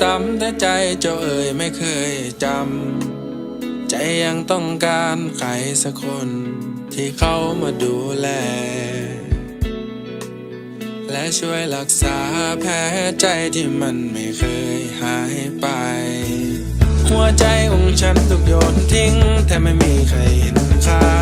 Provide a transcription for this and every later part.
ซ้ำๆแต่ใจเจ้าเอ่ยไม่เคยจำ ใจยังต้องการใครสักคนที่เขามาดูแล และช่วยรักษาแผลใจที่มันไม่เคยหายไป หัวใจของฉันถูกโยนทิ้ง แต่ไม่มีใครเห็นค่า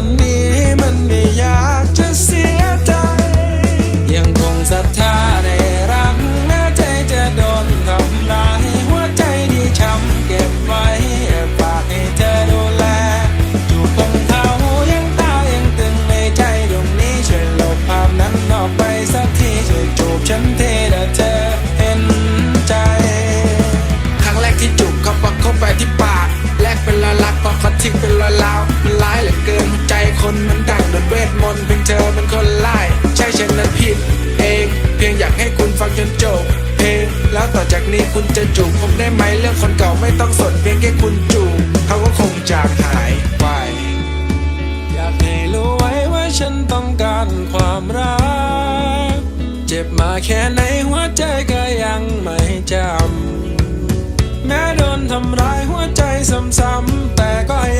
รา จนจบเพลงแล้วต่อจากนี้คุณจะจูบผมได้ไหมเรื่องคนเก่าไม่ต้องสนเพียงแค่คุณจูบเขาก็คงจางหายไป อยากให้รู้ไว้ว่าฉันต้องการความรัก เจ็บมาแค่ไหนหัวใจก็ยังไม่จำแม้โดนทำร้ายหัวใจซ้ำๆแต่ก็ยัง